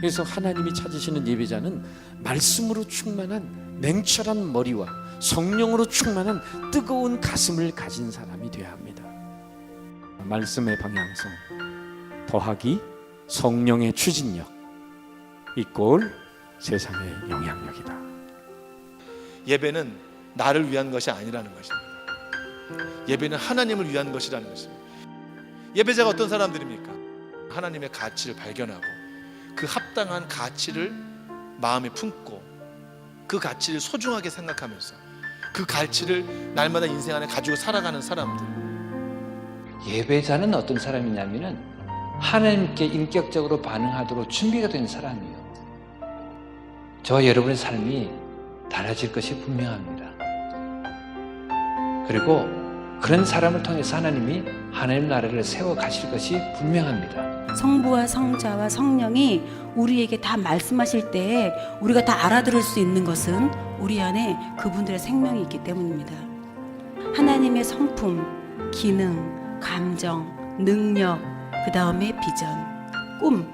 그래서 하나님이 찾으시는 예배자는 말씀으로 충만한 냉철한 머리와 성령으로 충만한 뜨거운 가슴을 가진 사람이 되어야 합니다. 말씀의 방향성 더하기 성령의 추진력 이꼴 세상의 영향력이다. 예배는 나를 위한 것이 아니라는 것입니다. 예배는 하나님을 위한 것이라는 것입니다. 예배자가 어떤 사람들입니까? 하나님의 가치를 발견하고 그 합당한 가치를 마음에 품고 그 가치를 소중하게 생각하면서 그 가치를 날마다 인생 안에 가지고 살아가는 사람들. 예배자는 어떤 사람이냐면은 하나님께 인격적으로 반응하도록 준비가 된 사람이에요. 저 여러분의 삶이 달라질 것이 분명합니다. 그리고 그런 사람을 통해서 하나님이 하나님 나라를 세워 가실 것이 분명합니다. 성부와 성자와 성령이 우리에게 다 말씀하실 때 우리가 다 알아들을 수 있는 것은 우리 안에 그분들의 생명이 있기 때문입니다. 하나님의 성품, 기능, 감정, 능력, 그 다음에 비전, 꿈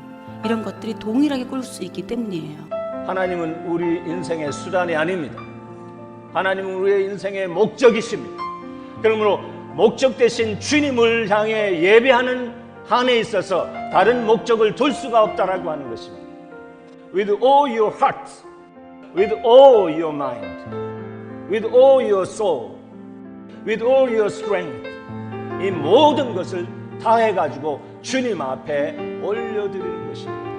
이런 것들이 동일하게 꿀 수 있기 때문이에요. 하나님은 우리 인생의 수단이 아닙니다. 하나님은 우리의 인생의 목적이십니다. 그러므로 목적 대신 주님을 향해 예배하는 한에 있어서 다른 목적을 둘 수가 없다라고 하는 것입니다. With all your heart, with all your mind, with all your soul, with all your strength, 이 모든 것을 다해 가지고 주님 앞에 올려드리는 것입니다.